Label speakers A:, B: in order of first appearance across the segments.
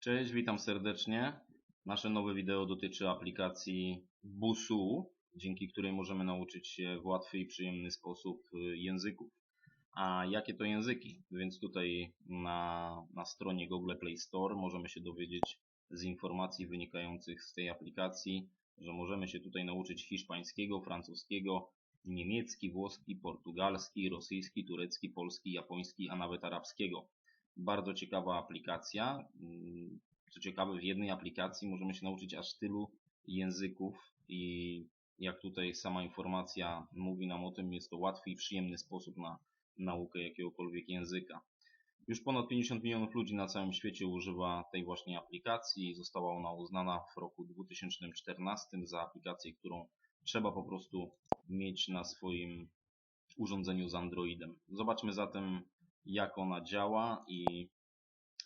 A: Cześć, witam serdecznie. Nasze nowe wideo dotyczy aplikacji Busu, dzięki której możemy nauczyć się w łatwy i przyjemny sposób y, języków. A jakie to języki? Więc tutaj na, na stronie Google Play Store możemy się dowiedzieć z informacji wynikających z tej aplikacji, że możemy się tutaj nauczyć hiszpańskiego, francuskiego, niemiecki, włoski, portugalski, rosyjski, turecki, polski, japoński, a nawet arabskiego bardzo ciekawa aplikacja. Co ciekawe, w jednej aplikacji możemy się nauczyć aż tylu języków i jak tutaj sama informacja mówi nam o tym, jest to łatwy i przyjemny sposób na naukę jakiegokolwiek języka. Już ponad 50 milionów ludzi na całym świecie używa tej właśnie aplikacji. Została ona uznana w roku 2014 za aplikację, którą trzeba po prostu mieć na swoim urządzeniu z Androidem. Zobaczmy zatem jak ona działa i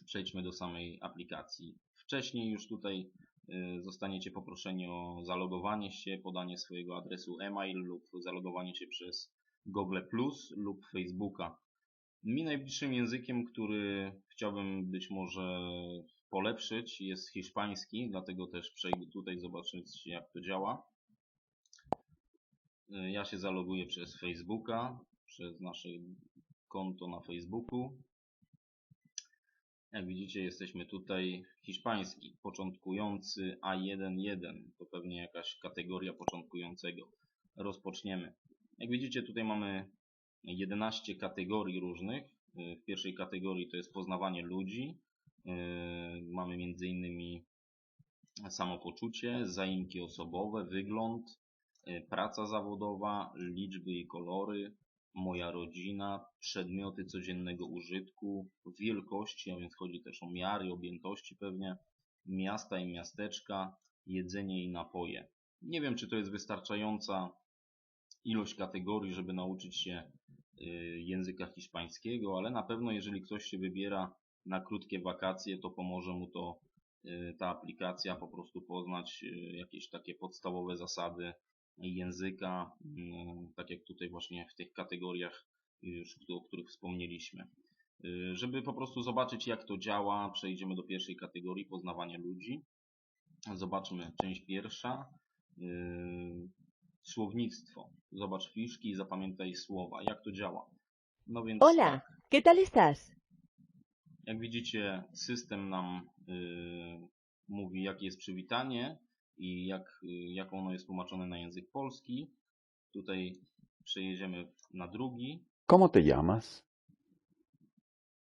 A: przejdźmy do samej aplikacji. Wcześniej już tutaj y, zostaniecie poproszeni o zalogowanie się, podanie swojego adresu e-mail lub zalogowanie się przez Google Plus lub Facebooka. Mi najbliższym językiem, który chciałbym być może polepszyć jest hiszpański, dlatego też przejdę tutaj zobaczyć jak to działa. Y, Ja się zaloguję przez Facebooka, przez nasze konto na Facebooku. Jak widzicie jesteśmy tutaj hiszpański, początkujący A11, to pewnie jakaś kategoria początkującego. Rozpoczniemy. Jak widzicie tutaj mamy 11 kategorii różnych. W pierwszej kategorii to jest poznawanie ludzi. Mamy m.in. samopoczucie, zaimki osobowe, wygląd, praca zawodowa, liczby i kolory, moja rodzina, przedmioty codziennego użytku, wielkości, a więc chodzi też o miary, objętości pewnie, miasta i miasteczka, jedzenie i napoje. Nie wiem, czy to jest wystarczająca ilość kategorii, żeby nauczyć się y, języka hiszpańskiego, ale na pewno jeżeli ktoś się wybiera na krótkie wakacje, to pomoże mu to y, ta aplikacja po prostu poznać y, jakieś takie podstawowe zasady języka, mm, tak jak tutaj właśnie w tych kategoriach już, o których wspomnieliśmy. Y, Żeby po prostu zobaczyć jak to działa, przejdziemy do pierwszej kategorii, poznawanie ludzi. Zobaczmy część pierwsza, yy, słownictwo. Zobacz fiszki i zapamiętaj słowa, jak to działa. No więc
B: Hola, ¿qué tal estás?
A: jak widzicie, system nam y, mówi, jakie jest przywitanie i jak, jak ono jest tłumaczone na język polski. Tutaj przejedziemy na drugi.
C: ¿Cómo te llamas?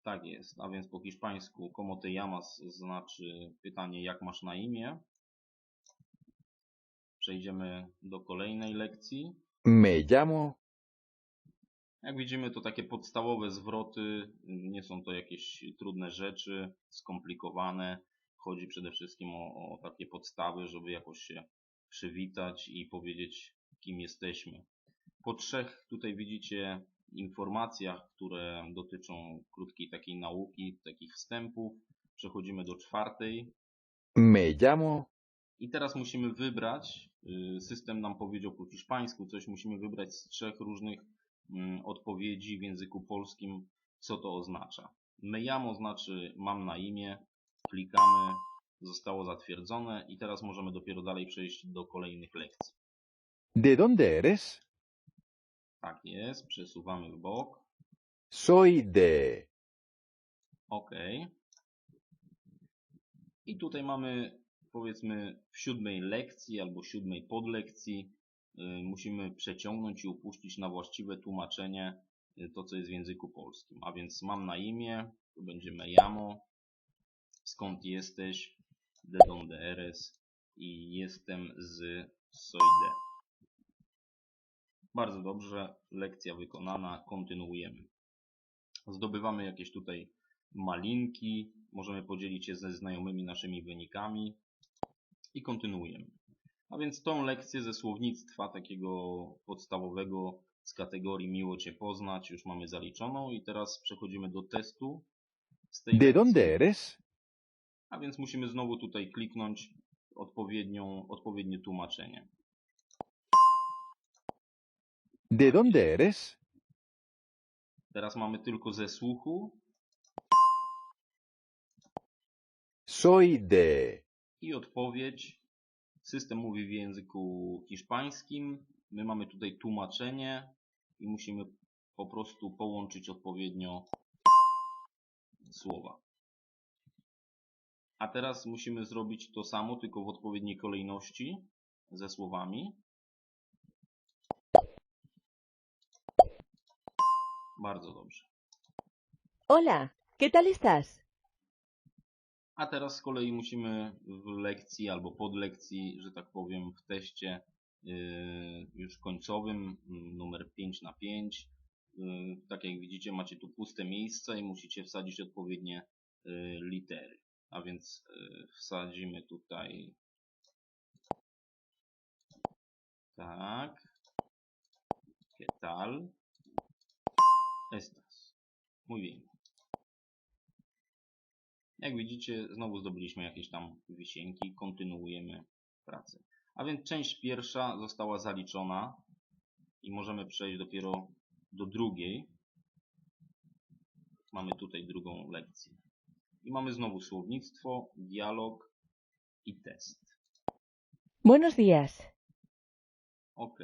A: Tak jest, a więc po hiszpańsku como te llamas znaczy pytanie, jak masz na imię. Przejdziemy do kolejnej lekcji.
C: Me llamo.
A: Jak widzimy, to takie podstawowe zwroty, nie są to jakieś trudne rzeczy, skomplikowane. Chodzi przede wszystkim o, o takie podstawy, żeby jakoś się przywitać i powiedzieć, kim jesteśmy. Po trzech tutaj widzicie informacjach, które dotyczą krótkiej takiej nauki, takich wstępów. Przechodzimy do czwartej.
C: Me llamo.
A: I teraz musimy wybrać, y, system nam powiedział po hiszpańsku coś, musimy wybrać z trzech różnych mm, odpowiedzi w języku polskim, co to oznacza. Me llamo znaczy mam na imię, klikamy, zostało zatwierdzone i teraz możemy dopiero dalej przejść do kolejnych lekcji.
C: ¿De dónde eres?
A: Tak jest, przesuwamy w bok,
C: Soy de.
A: OK. I tutaj mamy powiedzmy w siódmej lekcji albo siódmej podlekcji y, musimy przeciągnąć i upuścić na właściwe tłumaczenie y, to, co jest w języku polskim. A więc mam na imię, to będzie me llamo, skąd jesteś, de donde eres i jestem z soy de. Bardzo dobrze, lekcja wykonana, kontynuujemy. Zdobywamy jakieś tutaj malinki, możemy podzielić się ze znajomymi naszymi wynikami i kontynuujemy. A więc tą lekcję ze słownictwa takiego podstawowego z kategorii miło Cię poznać już mamy zaliczoną i teraz przechodzimy do testu z tej
C: ¿De
A: lekcji.
C: dónde eres?
A: A więc musimy znowu tutaj kliknąć odpowiednią, odpowiednie tłumaczenie.
C: ¿De dónde eres?
A: Teraz mamy tylko ze słuchu
C: Soy de.
A: I odpowiedź. System mówi w języku hiszpańskim. My mamy tutaj tłumaczenie i musimy po prostu połączyć odpowiednio słowa. A teraz musimy zrobić to samo, tylko w odpowiedniej kolejności ze słowami. Bardzo dobrze.
B: Hola, ¿qué tal estás?
A: A teraz z kolei musimy w lekcji albo pod lekcji, że tak powiem, w teście yy, już końcowym, mm, numer 5 na 5 yy, tak jak widzicie macie tu puste miejsca i musicie wsadzić odpowiednie yy, litery. A więc yy, wsadzimy tutaj tak ¿Qué tal estás? Muy bien. Jak widzicie, znowu zdobyliśmy jakieś tam wisienki, kontynuujemy pracę. A więc część pierwsza została zaliczona i możemy przejść dopiero do drugiej. Mamy tutaj drugą lekcję. I mamy znowu słownictwo, dialog i test.
B: Buenos días.
A: Ok.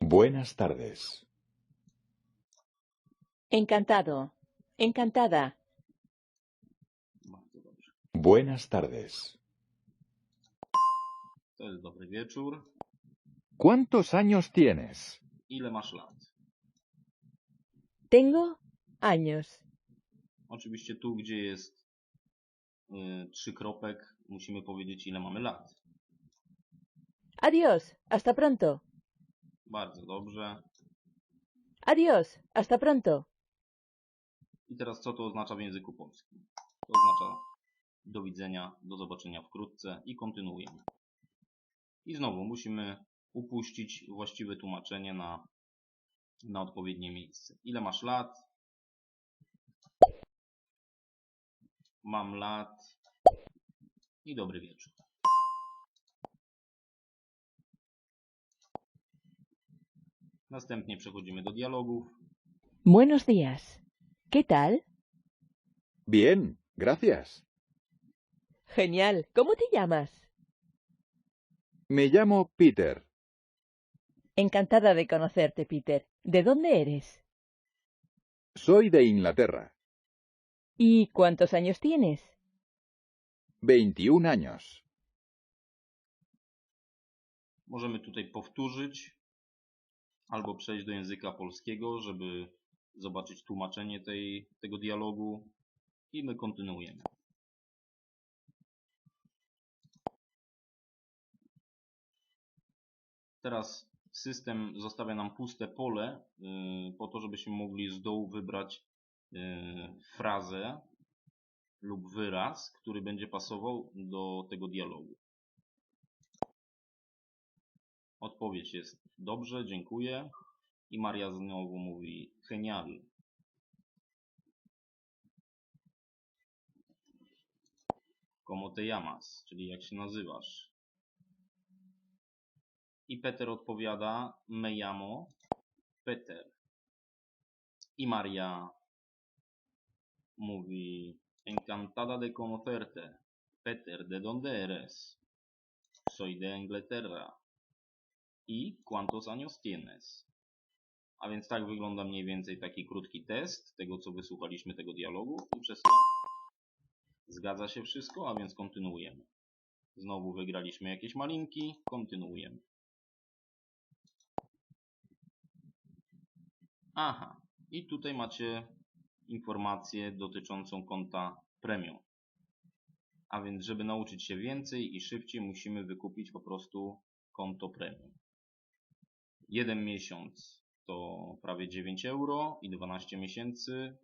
C: Buenas tardes.
B: Encantado. Encantada.
A: Bardzo dobrze.
C: Buenas tardes.
A: To jest dobry wieczór.
C: ¿Cuántos años tienes?
A: Ile masz lat?
B: Tengo años.
A: Oczywiście tu, gdzie jest y, trzy kropek, musimy powiedzieć ile mamy lat.
B: Adiós. Hasta pronto.
A: Bardzo dobrze.
B: Adiós. Hasta pronto.
A: I teraz co to oznacza w języku polskim? To oznacza do widzenia, do zobaczenia wkrótce i kontynuujemy. I znowu musimy upuścić właściwe tłumaczenie na, na odpowiednie miejsce. Ile masz lat? Mam lat. I dobry wieczór. Następnie przechodzimy do dialogów.
B: Buenos días. ¿Qué tal?
C: Bien, gracias.
B: Genial. ¿Cómo te llamas?
C: Me llamo Peter.
B: Encantada de conocerte, Peter. ¿De dónde eres?
C: Soy de Inglaterra.
B: ¿Y cuántos años tienes?
C: 21 años.
A: Możemy tutaj powtórzyć albo przejść do języka polskiego, żeby zobaczyć tłumaczenie tej, tego dialogu i my kontynuujemy. Teraz system zostawia nam puste pole y, po to, żebyśmy mogli z dołu wybrać frazę lub wyraz, który będzie pasował do tego dialogu. Odpowiedź jest dobrze, dziękuję. I Maria znowu mówi genial. Como te llamas? Czyli jak się nazywasz? I Peter odpowiada me llamo Peter. I Maria mówi encantada de conocerte. Peter, ¿de dónde eres? Soy de Inglaterra. I cuántos años tienes? A więc tak wygląda mniej więcej taki krótki test tego, co wysłuchaliśmy tego dialogu i przesyłamy. Zgadza się wszystko, a więc kontynuujemy. Znowu wygraliśmy jakieś malinki, kontynuujemy. Aha, i tutaj macie informację dotyczącą konta premium. A więc, żeby nauczyć się więcej i szybciej, musimy wykupić po prostu konto premium. Jeden miesiąc to prawie 9 euro i 12 miesięcy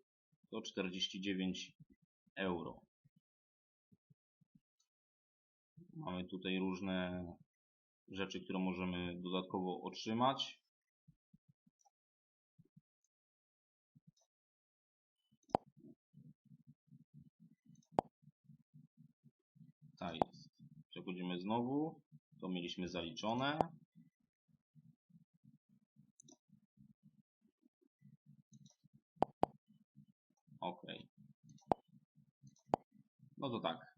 A: to 49 euro. Mamy tutaj różne rzeczy, które możemy dodatkowo otrzymać. Tak jest. Znowu. To mieliśmy zaliczone. OK. No to tak.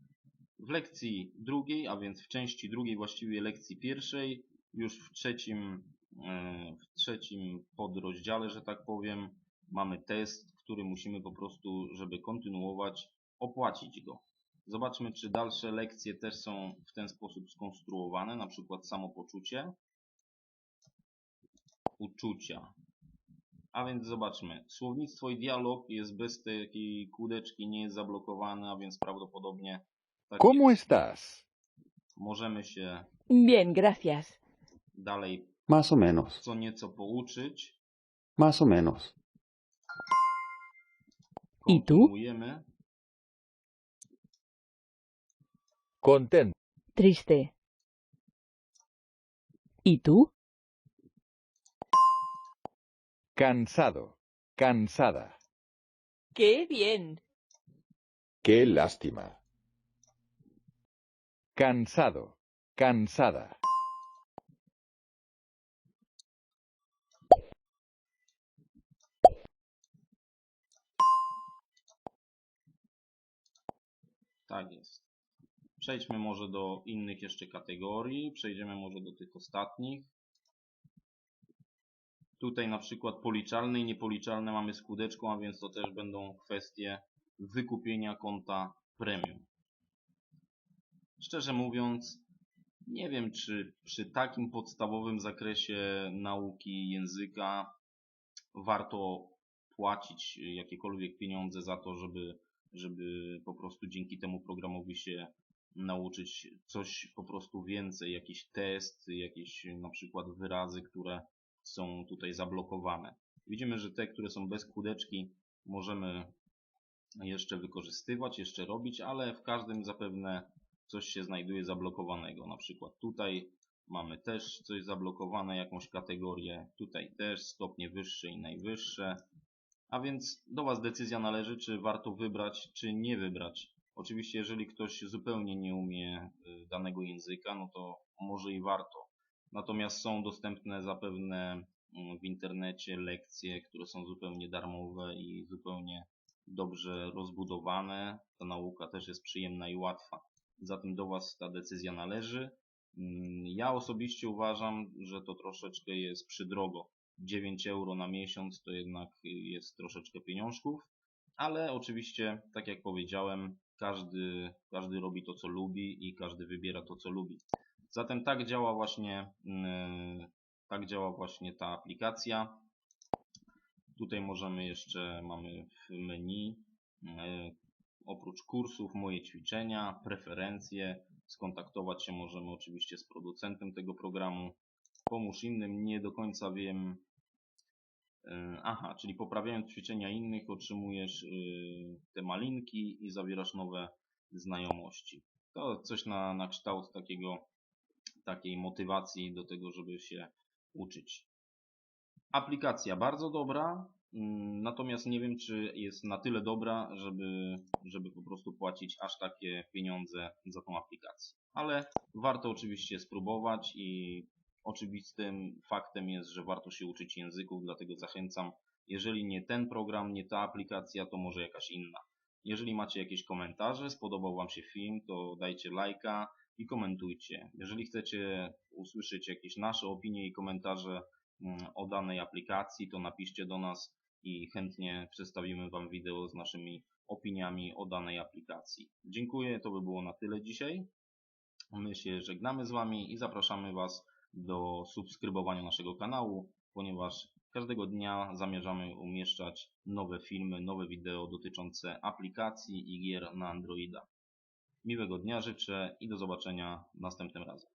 A: W lekcji drugiej, a więc w części drugiej, właściwie lekcji pierwszej, już w trzecim, e, w trzecim podrozdziale, że tak powiem, mamy test, który musimy po prostu, żeby kontynuować, opłacić go. Zobaczmy, czy dalsze lekcje też są w ten sposób skonstruowane, na przykład samopoczucie, uczucia. A więc zobaczmy. Słownictwo i dialog jest bez takiej kółdeczki, nie jest zablokowane, a więc prawdopodobnie tak
C: ¿Cómo
A: jest.
C: estás?
A: możemy się
B: Bien, gracias.
A: dalej
D: Más o menos,
A: co nieco pouczyć.
D: más o menos.
B: I tu?
A: Kontynuujemy.
C: Contento.
B: Triste. ¿Y tú?
C: Cansado. Cansada.
B: ¡Qué bien!
C: Qué lástima. Cansado. Cansada.
A: Przejdźmy może do innych jeszcze kategorii. Przejdziemy może do tych ostatnich. Tutaj na przykład policzalne i niepoliczalne mamy z a więc to też będą kwestie wykupienia konta premium. Szczerze mówiąc, nie wiem czy przy takim podstawowym zakresie nauki języka warto płacić jakiekolwiek pieniądze za to, żeby, żeby po prostu dzięki temu programowi się nauczyć coś po prostu więcej, jakiś test, jakieś na przykład wyrazy, które są tutaj zablokowane. Widzimy, że te, które są bez kółdeczki możemy jeszcze wykorzystywać, jeszcze robić, ale w każdym zapewne coś się znajduje zablokowanego. Na przykład tutaj mamy też coś zablokowane, jakąś kategorię, tutaj też stopnie wyższe i najwyższe. A więc do Was decyzja należy, czy warto wybrać, czy nie wybrać. Oczywiście, jeżeli ktoś zupełnie nie umie y, danego języka, no to może i warto. Natomiast są dostępne zapewne mm, w internecie lekcje, które są zupełnie darmowe i zupełnie dobrze rozbudowane. Ta nauka też jest przyjemna i łatwa. Zatem do Was ta decyzja należy. Mm, Ja osobiście uważam, że to troszeczkę jest przydrogo. 9 euro na miesiąc to jednak jest troszeczkę pieniążków, ale oczywiście, tak jak powiedziałem, każdy, każdy robi to, co lubi i każdy wybiera to, co lubi. Zatem tak działa właśnie, mm, tak działa właśnie ta aplikacja. Tutaj możemy jeszcze, mamy w menu, e, oprócz kursów, moje ćwiczenia, preferencje, skontaktować się możemy oczywiście z producentem tego programu. Pomóż innym, nie do końca wiem. E, Aha, czyli poprawiając ćwiczenia innych otrzymujesz e, te malinki i zawierasz nowe znajomości. To coś na, na kształt takiego, takiej motywacji do tego, żeby się uczyć. Aplikacja bardzo dobra, mm, natomiast nie wiem, czy jest na tyle dobra, żeby, żeby po prostu płacić aż takie pieniądze za tą aplikację. Ale warto oczywiście spróbować i oczywistym faktem jest, że warto się uczyć języków, dlatego zachęcam, jeżeli nie ten program, nie ta aplikacja, to może jakaś inna. Jeżeli macie jakieś komentarze, spodobał Wam się film, to dajcie lajka i komentujcie. Jeżeli chcecie usłyszeć jakieś nasze opinie i komentarze mm, o danej aplikacji, to napiszcie do nas i chętnie przedstawimy Wam wideo z naszymi opiniami o danej aplikacji. Dziękuję, to by było na tyle dzisiaj. My się żegnamy z Wami i zapraszamy Was do subskrybowania naszego kanału, ponieważ każdego dnia zamierzamy umieszczać nowe filmy, nowe wideo dotyczące aplikacji i gier na Androida. Miłego dnia życzę i do zobaczenia następnym razem.